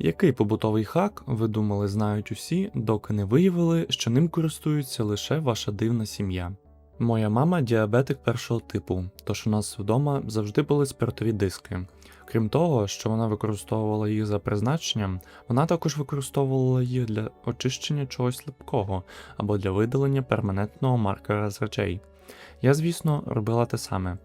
Який побутовий хак, ви думали, знають усі, доки не виявили, що ним користується лише ваша дивна сім'я. Моя мама діабетик першого типу, тож у нас вдома завжди були спиртові диски. Крім того, що вона використовувала їх за призначенням, вона також використовувала їх для очищення чогось липкого або для видалення перманентного маркера з речей. Я, звісно, робила те саме.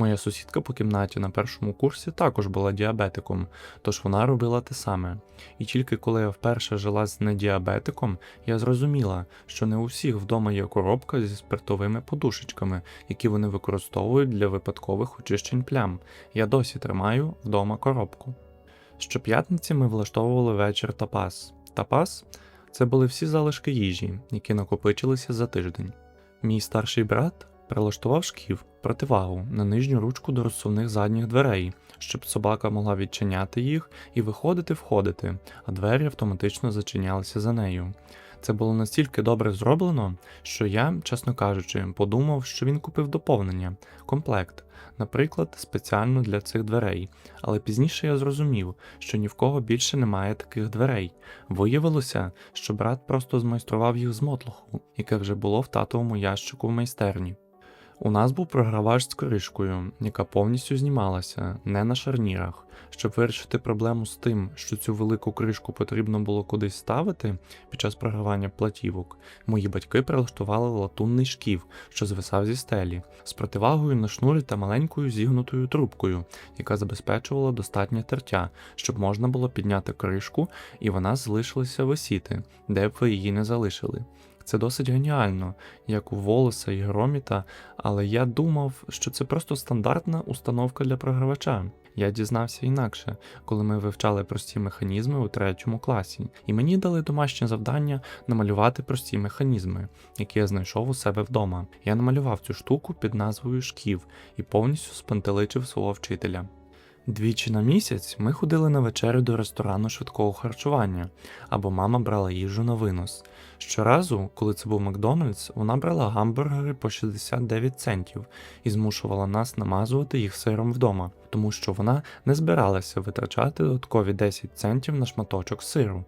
Моя сусідка по кімнаті на першому курсі також була діабетиком, тож вона робила те саме. І тільки коли я вперше жила з недіабетиком, я зрозуміла, що не у всіх вдома є коробка зі спиртовими подушечками, які вони використовують для випадкових очищень плям. Я досі тримаю вдома коробку. Щоп'ятниці ми влаштовували вечір тапас. Тапас це були всі залишки їжі, які накопичилися за тиждень. Мій старший брат прилаштував шків противагу на нижню ручку до розсувних задніх дверей, щоб собака могла відчиняти їх і виходити входити, а двері автоматично зачинялися за нею. Це було настільки добре зроблено, що я, чесно кажучи, подумав, що він купив доповнення, комплект, наприклад, спеціально для цих дверей. Але пізніше я зрозумів, що ні в кого більше немає таких дверей. Виявилося, що брат просто змайстрував їх з мотлоху, яке вже було в татовому ящику в майстерні. У нас був програвач з кришкою, яка повністю знімалася, не на шарнірах. Щоб вирішити проблему з тим, що цю велику кришку потрібно було кудись ставити під час програвання платівок, мої батьки прилаштували латунний шків, що звисав зі стелі, з противагою на шнурі та маленькою зігнутою трубкою, яка забезпечувала достатнє тертя, щоб можна було підняти кришку і вона залишилася висіти, де б ви її не залишили. Це досить геніально, як у Волоса і Громіта, але я думав, що це просто стандартна установка для програвача. Я дізнався інакше, коли ми вивчали прості механізми у третьому класі, і мені дали домашнє завдання намалювати прості механізми, які я знайшов у себе вдома. Я намалював цю штуку під назвою шків і повністю спантеличив свого вчителя. Двічі на місяць ми ходили на вечерю до ресторану швидкого харчування, або мама брала їжу на винос. Щоразу, коли це був Макдональдс, вона брала гамбургери по 69 центів і змушувала нас намазувати їх сиром вдома, тому що вона не збиралася витрачати додаткові 10 центів на шматочок сиру.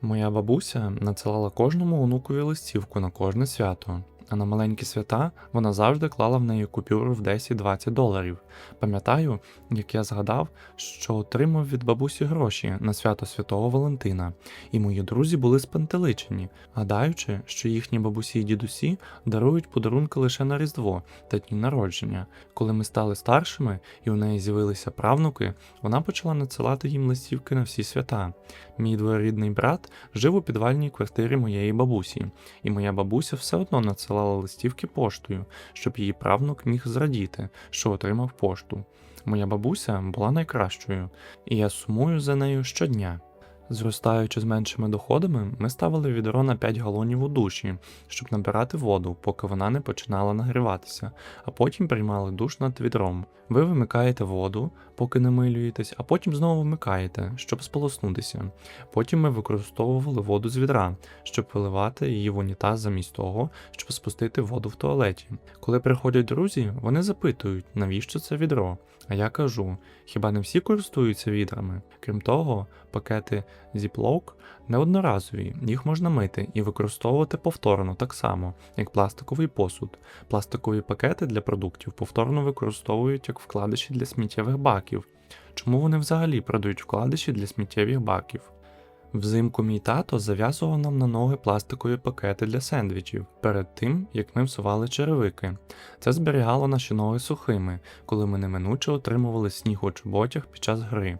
Моя бабуся надсилала кожному онукові листівку на кожне свято, а на маленькі свята вона завжди клала в неї купюру в 10-20 доларів. Пам'ятаю, як я згадав, що отримав від бабусі гроші на свято Святого Валентина, і мої друзі були спантеличені, гадаючи, що їхні бабусі і дідусі дарують подарунки лише на Різдво та дні народження. Коли ми стали старшими і у неї з'явилися правнуки, вона почала надсилати їм листівки на всі свята. Мій дворідний брат жив у підвальній квартирі моєї бабусі, і моя бабуся все одно надсилала листівки поштою, щоб її правнук міг зрадіти, що отримав пошту. Моя бабуся була найкращою, і я сумую за нею щодня. Зростаючи з меншими доходами, ми ставили відро на 5 галонів у душі, щоб набирати воду, поки вона не починала нагріватися, а потім приймали душ над відром. Ви вимикаєте воду, поки не милюєтесь, а потім знову вмикаєте, щоб сполоснутися. Потім ми використовували воду з відра, щоб виливати її в унітаз замість того, щоб спустити воду в туалеті. Коли приходять друзі, вони запитують, навіщо це відро. А я кажу: хіба не всі користуються відрами? Крім того, пакети Ziploc неодноразові, їх можна мити і використовувати повторно так само, як пластиковий посуд. Пластикові пакети для продуктів повторно використовують як вкладиші для сміттєвих баків. Чому вони взагалі продають вкладиші для сміттєвих баків? Взимку мій тато зав'язував нам на ноги пластикові пакети для сендвічів перед тим, як ми всували черевики. Це зберігало наші ноги сухими, коли ми неминуче отримували сніг у чоботях під час гри.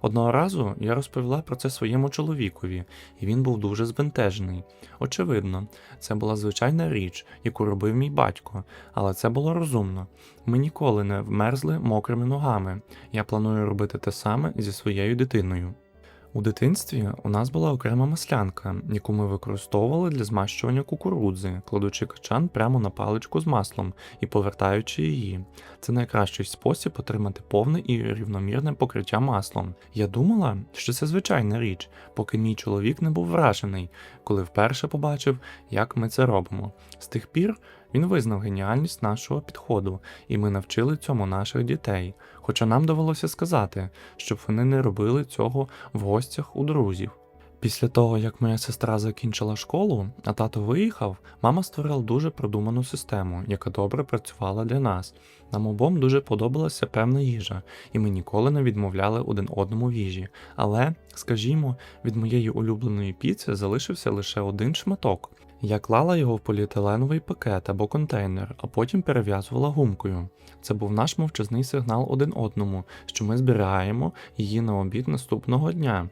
Одного разу я розповіла про це своєму чоловікові, і він був дуже збентежений. Очевидно, це була звичайна річ, яку робив мій батько, але це було розумно. Ми ніколи не вмерзли мокрими ногами. Я планую робити те саме зі своєю дитиною. У дитинстві у нас була окрема маслянка, яку ми використовували для змащування кукурудзи, кладучи качан прямо на паличку з маслом і повертаючи її. Це найкращий спосіб отримати повне і рівномірне покриття маслом. Я думала, що це звичайна річ, поки мій чоловік не був вражений, коли вперше побачив, як ми це робимо. З тих пір Він визнав геніальність нашого підходу, і ми навчили цьому наших дітей. Хоча нам довелося сказати, щоб вони не робили цього в гостях у друзів. Після того, як моя сестра закінчила школу, а тато виїхав, мама створила дуже продуману систему, яка добре працювала для нас. Нам обом дуже подобалася певна їжа, і ми ніколи не відмовляли один одному в їжі. Але, скажімо, від моєї улюбленої піци залишився лише один шматок. Я клала його в поліетиленовий пакет або контейнер, а потім перев'язувала гумкою. Це був наш мовчазний сигнал один одному, що ми зберігаємо її на обід наступного дня.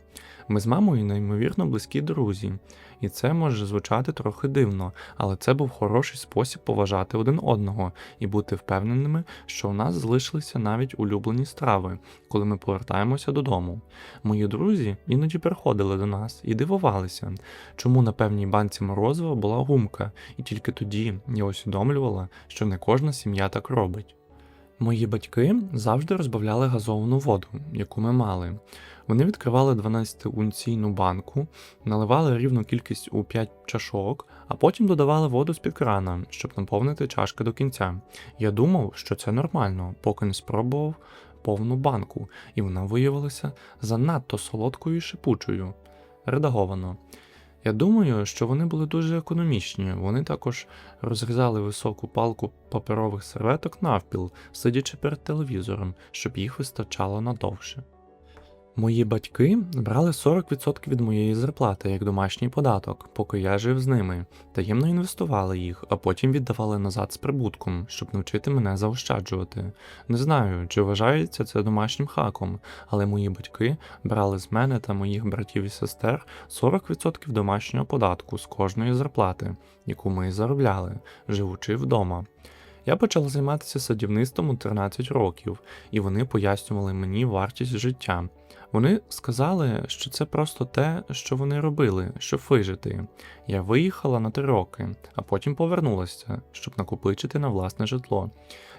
Ми з мамою неймовірно близькі друзі, і це може звучати трохи дивно, але це був хороший спосіб поважати один одного і бути впевненими, що у нас залишилися навіть улюблені страви, коли ми повертаємося додому. Мої друзі іноді приходили до нас і дивувалися, чому на певній банці морозива була гумка, і тільки тоді я усвідомлювала, що не кожна сім'я так робить. Мої батьки завжди розбавляли газовану воду, яку ми мали. Вони відкривали 12-унційну банку, наливали рівну кількість у 5 чашок, а потім додавали воду з-під крана, щоб наповнити чашки до кінця. Я думав, що це нормально, поки не спробував повну банку, і вона виявилася занадто солодкою і шипучою. Редаговано. Я думаю, що вони були дуже економічні. Вони також розрізали високу палку паперових серветок навпіл, сидячи перед телевізором, щоб їх вистачало надовше. Мої батьки брали 40% від моєї зарплати як домашній податок, поки я жив з ними, таємно інвестували їх, а потім віддавали назад з прибутком, щоб навчити мене заощаджувати. Не знаю, чи вважається це домашнім хаком, але мої батьки брали з мене та моїх братів і сестер 40% домашнього податку з кожної зарплати, яку ми заробляли, живучи вдома. Я почала займатися садівництвом у 13 років, і вони пояснювали мені вартість життя. Вони сказали, що це просто те, що вони робили, щоб вижити. Я виїхала на три роки, а потім повернулася, щоб накопичити на власне житло.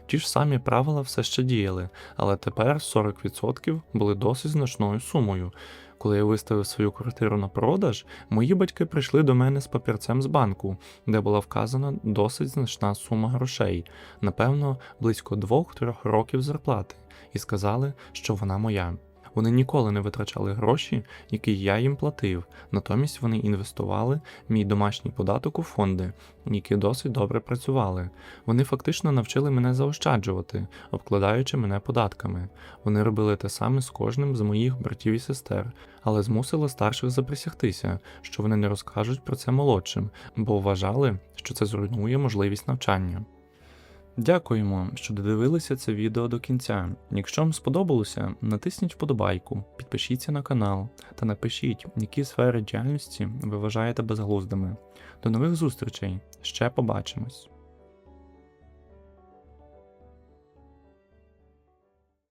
Ті ж самі правила все ще діяли, але тепер 40% були досить значною сумою. Коли я виставив свою квартиру на продаж, мої батьки прийшли до мене з папірцем з банку, де була вказана досить значна сума грошей, напевно, близько 2-3 років зарплати, і сказали, що вона моя. Вони ніколи не витрачали гроші, які я їм платив, натомість вони інвестували мій домашній податок у фонди, які досить добре працювали. Вони фактично навчили мене заощаджувати, обкладаючи мене податками. Вони робили те саме з кожним з моїх братів і сестер, але змусили старших заприсягтися, що вони не розкажуть про це молодшим, бо вважали, що це зруйнує можливість навчання. Дякуємо, що додивилися це відео до кінця. Якщо вам сподобалося, натисніть вподобайку, підпишіться на канал та напишіть, які сфери діяльності ви вважаєте безглуздими. До нових зустрічей, ще побачимось!